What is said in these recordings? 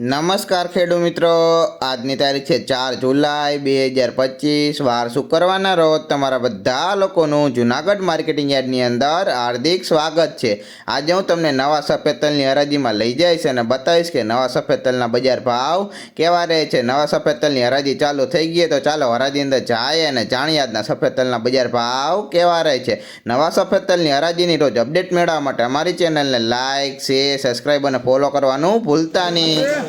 નમસ્કાર ખેડૂત મિત્રો. આજની તારીખ છે ચાર જુલાઈ બે હજાર પચીસ. વાર શુક્રવારના રોજ તમારા બધા લોકોનું જુનાગઢ માર્કેટિંગ યાર્ડની અંદર હાર્દિક સ્વાગત છે. આજે હું તમને નવા સફેદ તલની હરાજીમાં લઈ જઈશ અને બતાવીશ કે નવા સફેદ તલના બજાર ભાવ કેવા રહે છે. નવા સફેદ તલની હરાજી ચાલુ થઈ ગઈ તો ચાલો હરાજી અંદર જાય અને જાણીએ આજના સફેદ તલના બજાર ભાવ કેવા રહે છે. નવા સફેદ તલની હરાજીની રોજ અપડેટ મેળવવા માટે અમારી ચેનલને લાઇક શેર, સબસ્ક્રાઈબ અને ફોલો કરવાનું ભૂલતા નહીં.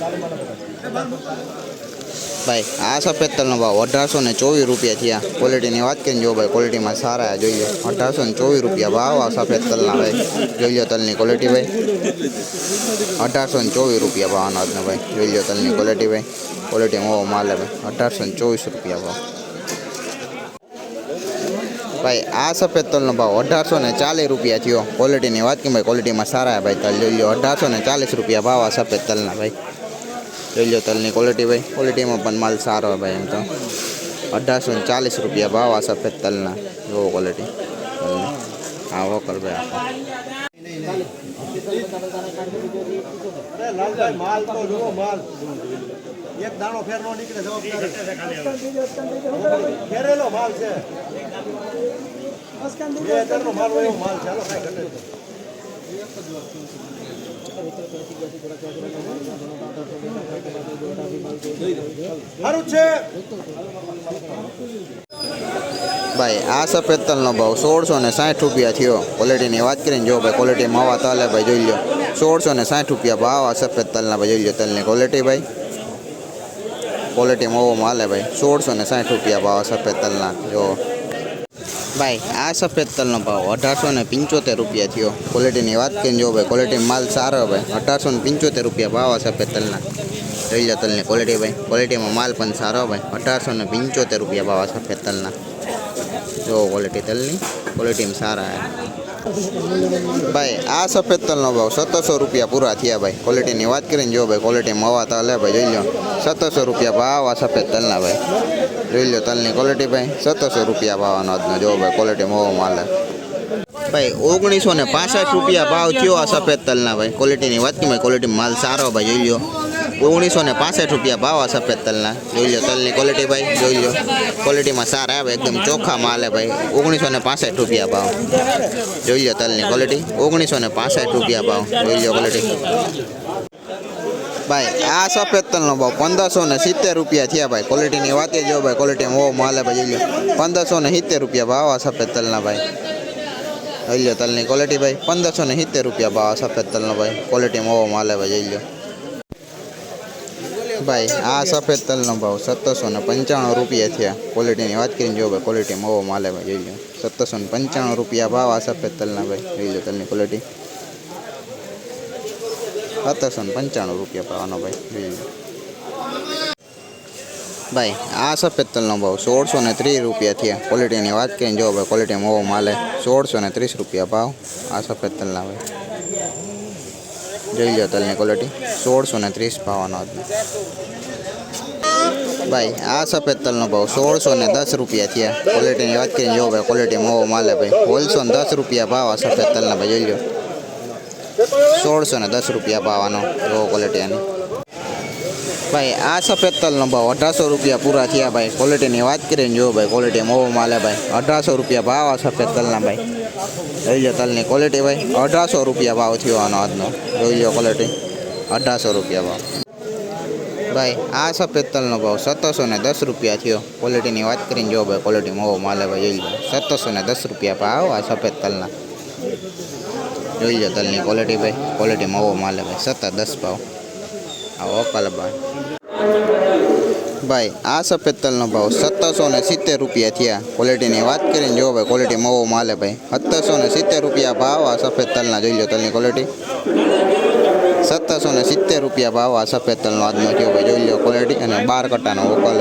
ના કરતે બાપા જોઈ લો જોઈ લો જોઈ લો ભાઈ કાઈ નો કરતે ભાઈ આ સફેદ તલનો ભાવ અઢારસો ને ચોવીસ રૂપિયા થયા. ક્વોલિટીની વાત કરીને જો ભાઈ ક્વોલિટીમાં સારા જોઈ લો અઢારસો ને ચોવીસ રૂપિયા ભાવ આ સફેદ તલના ભાઈ. જોઈ લો તલની ક્વોલિટી ભાઈ. અઢારસો ને ચોવીસ રૂપિયા ભાવ અનાજનો ભાઈ. જોઈ લો તલની ક્વોલિટી ભાઈ. ક્વોલિટી મોવો માલે ભાઈ. અઢારસો ને ચોવીસ રૂપિયા ભાવ. ભાઈ, આ સફેદ તલનો ભાવ અઢારસો ને ચાલીસ રૂપિયા થયો. ક્વોલિટીની વાત કરી ભાઈ ક્વોલિટીમાં સારા ભાઈ તલ. જોઈ લો અઢારસો ને ચાલીસ રૂપિયા ભાવ આ સફેદ તલના ભાઈ. જોઈ તલની ક્વોલિટી ભાઈ. ક્વોલિટીમાં પણ માલ સારો હોય ભાઈ એમ તો. અઢારસો ને ચાલીસ રૂપિયા ભાવ આ સફેદ તલના. એવો ક્વોલિટી હા વોકર ભાઈ આખો. માલ છે. ભાઈ, આ સફેદ તલનો ભાવ સોળસો ને સાઠ રૂપિયા થયો. ક્વોલિટીની વાત કરીને જો ભાઈ ક્વોલિટી માવા તલ ભાઈ જોઈ લો સોળસો ને સાઠ રૂપિયા ભાવ આ સફેદ તલના ભાઈ જોઈ લો તલની ક્વોલિટી ભાઈ. ક્વોલિટી મોવો માલે ભાઈ. સોળસો ને સાઠ રૂપિયા ભાવ સફેદ તલના. જો ભાઈ, આ સફેદ તલનો ભાવ, અઢારસો ને પંચોતેર રૂપિયા થયો. ક્વોલિટીની વાત કરીને જો ભાઈ ક્વોલિટી માલ સારો ભાઈ. અઢારસો ને પંચોતેર રૂપિયા ભાવ આ સફેદ તલના. જોઈ લો તલની ક્વોલિટી ભાઈ. ક્વોલિટીમાં માલ પણ સારો ભાઈ. અઢારસો ને પંચોતેર રૂપિયા ભાવ આ સફેદ તલના. જો ક્વોલિટી તલની ક્વોલિટીમાં સારા હે ભાઈ, આ સફેદ તલનો ભાવ સત્તરસો રૂપિયા પૂરા થયા ભાઈ. ક્વોલિટીની વાત કરીને જો ભાઈ ક્વોલિટી મવા તલ હે ભાઈ, જોઈ લો સત્તરસો રૂપિયા ભાવ આ સફેદ તલના ભાઈ. જોઈ લો તલની ક્વોલિટી ભાઈ. સત્તરસો રૂપિયા ભાવનો આજનો જો ભાઈ ક્વોલિટી મવો માલ. ભાઈ, ઓગણીસો ને પાસઠ રૂપિયા ભાવ થયો આ સફેદ તલના ભાઈ. ક્વોલિટીની વાત કરી ભાઈ ક્વોલિટી માલ સારો ભાઈ, જોઈ લો ઓગણીસો ને પાસઠ રૂપિયા ભાવ આ સફેદ તલના. જોઈ લો તલની ક્વોલિટી ભાઈ, જોઈ લો. ક્વોલિટીમાં સારા આવે, એકદમ ચોખ્ખા માલ ભાઈ. ઓગણીસો ને પાસઠ રૂપિયા ભાવ. જોઈ લો તલની ક્વોલિટી ઓગણીસો ને પાસઠ રૂપિયા ભાવ. જોઈ લો ક્વોલિટી ભાઈ, આ સફેદ તલનો ભાવ. પંદરસો ને સિત્તેર રૂપિયા થયા ભાઈ. ક્વોલિટીની વાતે જો ભાઈ ક્વોલિટી બહુ માલે ભાઈ, જોઈ લો. પંદરસો ને સિત્તેર રૂપિયા ભાવ આ સફેદ તલના ભાઈ. જોઈ લો તલની ક્વોલિટી ભાઈ. પંદરસો ને સિત્તેર રૂપિયા ભાવ સફેદ તલનો ભાઈ. ક્વોલિટી બહુ માલે ભાઈ, જોઈ લો. ભાઈ, આ સફેદ તલનો ભાવ સત્તરસો ને પંચાણું રૂપિયા થયા. ક્વોલિટીની વાત કરીને જો ભાઈ ક્વોલિટી મોવો માલે ભાઈ, જોઈ લો. સત્તરસો ને પંચાણું રૂપિયા ભાવ આ સફેદ તલના ભાઈ, જોઈ લો તલની ક્વોલિટી સત્તરસો ને પંચાણું રૂપિયા ભાવનો ભાઈ, જોઈ લો. ભાઈ, આ સફેદ તલનો ભાવ સોળસો ને ત્રીસ રૂપિયા થયા. ક્વોલિટીની વાત કરીને જો ભાઈ ક્વોલિટી મોવો માલે. સોળસો ને ત્રીસ રૂપિયા ભાવ આ સફેદ તલના ભાઈ. જોઈ લો તલની ક્વોલિટી સોળસો ને ત્રીસ ભાવનો ભાઈ, આ સફેદ તલનો ભાવ સોળસો ને દસ રૂપિયા થયા. ક્વોલિટીની વાત કરીને જો ભાઈ ક્વોલિટી મોવો માલે ભાઈ. હોલસો ને દસ રૂપિયા ભાવ આ સફેદ તલના ભાઈ, જોઈ લો સોળસો ને દસ રૂપિયા ભાવ આનો જો ક્વોલિટી આની. ભાઈ, આ સફેદ તલનો ભાવ અઢારસો રૂપિયા પૂરા થયા ભાઈ. ક્વોલિટીની વાત કરીને જો ભાઈ ક્વોલિટી મોવો માલે ભાઈ. અઢારસો રૂપિયા ભાવ આ સફેદ તલના ભાઈ. જોઈ લો તલની ક્વોલિટી ભાઈ. અઢારસો રૂપિયા ભાવ થયો આનો આજનો. જોઈ લો ક્વોલિટી અઢારસો રૂપિયા ભાવ. ભાઈ, આ સફેદ તલનો ભાવ સત્તરસો ને દસ રૂપિયા થયો. ક્વોલિટીની વાત કરીને જો ભાઈ ક્વોલિટી મોવો માલે ભાઈ, જોઈ લો. સત્તરસો ને દસ રૂપિયા ભાવ આ સફેદ તલના. જોઈ લો તલની ક્વોલિટી ભાઈ. ક્વોલિટી મોવો માલે ભાઈ, સત્તર દસ ભાવ. આ ઓકલ ભાઈ. ભાઈ, આ સફેદ તલનો ભાવ સત્તરસો ને સિત્તેર રૂપિયા થયા. ક્વોલિટીની વાત કરીને જો ભાઈ ક્વોલિટી મોવો માલે ભાઈ. સત્તરસો ને સિત્તેર રૂપિયા ભાવ આ સફેદ તલના, જોઈ લો તલની ક્વોલિટી સત્તરસો ને સિત્તેર રૂપિયા ભાવ આ સફેદ તલનો આજનો થયો ભાઈ, જોઈ લો ક્વોલિટી અને બાર કટ્ટાનો ઓકલ